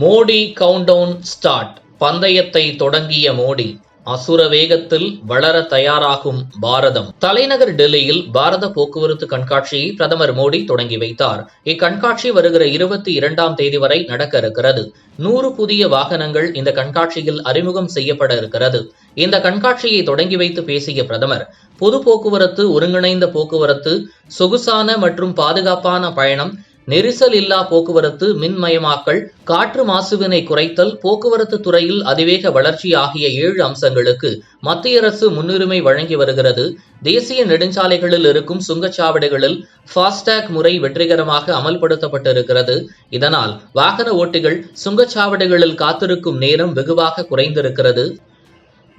Modi countdown start பந்தயத்தை தொடங்கிய மோடி அசுர வேகத்தில் வளர தயாராகும் பாரதம். தலைநகர் டெல்லியில் பாரத போக்குவரத்து கண்காட்சியை பிரதமர் மோடி தொடங்கி வைத்தார். இக்கண்காட்சி வருகிற இருபத்தி இரண்டாம் தேதி வரை நடக்க இருக்கிறது. நூறு புதிய வாகனங்கள் இந்த கண்காட்சியில் அறிமுகம் செய்யப்பட இருக்கிறது. இந்த கண்காட்சியை தொடங்கி வைத்து பேசிய பிரதமர் பொது போக்குவரத்து ஒருங்கிணைந்த போக்குவரத்து சொகுசான மற்றும் பாதுகாப்பான பயணம் நெரிசல் இல்லா போக்குவரத்து மின்மயமாக்கல் காற்று மாசுவினை குறைத்தல் போக்குவரத்து துறையில் அதிவேக வளர்ச்சி ஆகிய ஏழு அம்சங்களுக்கு மத்திய அரசு முன்னுரிமை வழங்கி வருகிறது. தேசிய நெடுஞ்சாலைகளில் இருக்கும் சுங்கச்சாவடிகளில் ஃபாஸ்டேக் முறை வெற்றிகரமாக அமல்படுத்தப்பட்டிருக்கிறது. இதனால் வாகன ஓட்டிகள் சுங்கச்சாவடிகளில் காத்திருக்கும் நேரம் வெகுவாக குறைந்திருக்கிறது.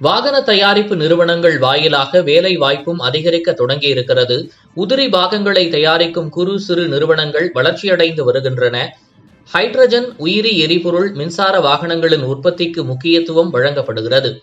வாகன தயாரிப்பு நிறுவனங்கள் வாயிலாக வேலை வாய்ப்பும் அதிகரிக்க தொடங்கியிருக்கிறது. உதிரி பாகங்களை தயாரிக்கும் குறு சிறு நிறுவனங்கள் வளர்ச்சியடைந்து வருகின்றன. ஹைட்ரஜன் உயிரி எரிபொருள் மின்சார வாகனங்களின் உற்பத்திக்கு முக்கியத்துவம் வழங்கப்படுகிறது.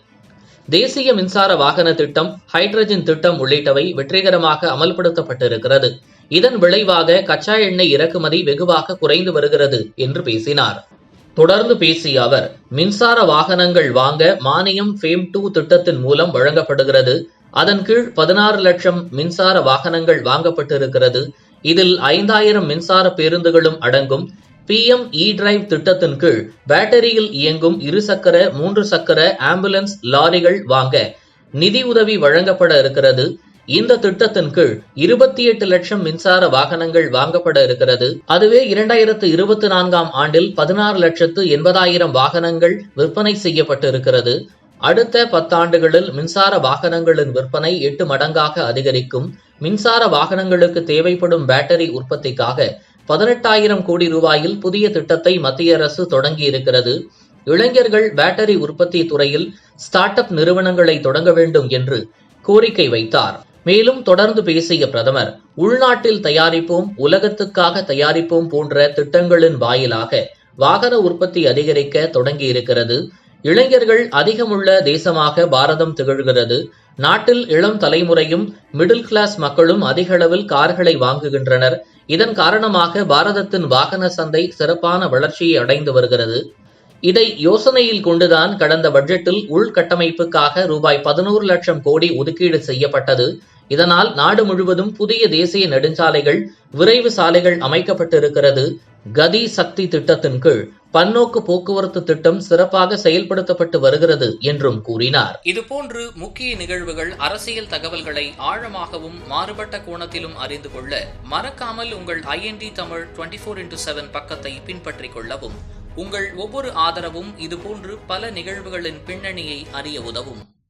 தேசிய மின்சார வாகன திட்டம் ஹைட்ரஜன் திட்டம் உள்ளிட்டவை வெற்றிகரமாக அமல்படுத்தப்பட்டிருக்கிறது. இதன் விளைவாக கச்சா எண்ணெய் இறக்குமதி வெகுவாக குறைந்து வருகிறது என்று பேசினார். தொடர்ந்து பேசிய அவர் மின்சார வாகனங்கள் வாங்க மானியம் ஃபேம் டூ திட்டத்தின் மூலம் வழங்கப்படுகிறது. அதன் கீழ் பதினாறு லட்சம் மின்சார வாகனங்கள் வாங்கப்பட்டிருக்கிறது. இதில் ஐந்தாயிரம் மின்சார பேருந்துகளும் அடங்கும். பி எம் இ டிரைவ் திட்டத்தின் கீழ் பேட்டரியில் இயங்கும் இருசக்கர மூன்று சக்கர ஆம்புலன்ஸ் லாரிகள் வாங்க நிதி உதவி வழங்கப்பட இருக்கிறது. இந்த திட்டத்தின் கீழ் இருபத்தி எட்டு லட்சம் மின்சார வாகனங்கள் வாங்கப்பட இருக்கிறது. அதுவே இரண்டாயிரத்து இருபத்தி நான்காம் ஆண்டில் பதினாறு லட்சத்து எண்பதாயிரம் வாகனங்கள் விற்பனை செய்யப்பட்டிருக்கிறது. அடுத்த பத்தாண்டுகளில் மின்சார வாகனங்களின் விற்பனை எட்டு மடங்காக அதிகரிக்கும். மின்சார வாகனங்களுக்கு தேவைப்படும் பேட்டரி உற்பத்திக்காக பதினெட்டாயிரம் கோடி ரூபாயில் புதிய திட்டத்தை மத்திய அரசு தொடங்கியிருக்கிறது. இளைஞர்கள் பேட்டரி உற்பத்தி துறையில் ஸ்டார்ட் அப் நிறுவனங்களை தொடங்க வேண்டும் என்று கோரிக்கை வைத்தார். மேலும் தொடர்ந்து பேசிய பிரதமர் உள்நாட்டில் தயாரிப்போம் உலகத்துக்காக தயாரிப்போம் போன்ற திட்டங்களின் வாயிலாக வாகன உற்பத்தி அதிகரிக்க தொடங்கியிருக்கிறது. இளைஞர்கள் அதிகமுள்ள தேசமாக பாரதம் திகழ்கிறது. நாட்டில் இளம் தலைமுறையும் மிடில் கிளாஸ் மக்களும் அதிக அளவில் கார்களை வாங்குகின்றனர். இதன் காரணமாக பாரதத்தின் வாகன சந்தை சிறப்பான வளர்ச்சியை அடைந்து வருகிறது. இதை யோசனையில் கொண்டுதான் கடந்த பட்ஜெட்டில் உள்கட்டமைப்புக்காக ரூபாய் பதினோரு லட்சம் கோடி ஒதுக்கீடு செய்யப்பட்டது. இதனால் நாடு முழுவதும் புதிய தேசிய நெடுஞ்சாலைகள் விரைவு சாலைகள் அமைக்கப்பட்டிருக்கிறது. கதி சக்தி திட்டத்தின் கீழ் பன்னோக்கு போக்குவரத்து திட்டம் சிறப்பாக செயல்படுத்தப்பட்டு வருகிறது என்றும் கூறினார். இதுபோன்று முக்கிய நிகழ்வுகள் அரசியல் தகவல்களை ஆழமாகவும் மாறுபட்ட கோணத்திலும் அறிந்து கொள்ள மறக்காமல் உங்கள் IND Tamil twenty four into seven பக்கத்தை பின்பற்றிக் கொள்ளவும். உங்கள் ஒவ்வொரு ஆதரவும் இதுபோன்று பல நிகழ்வுகளின் பின்னணியை அறிய உதவும்.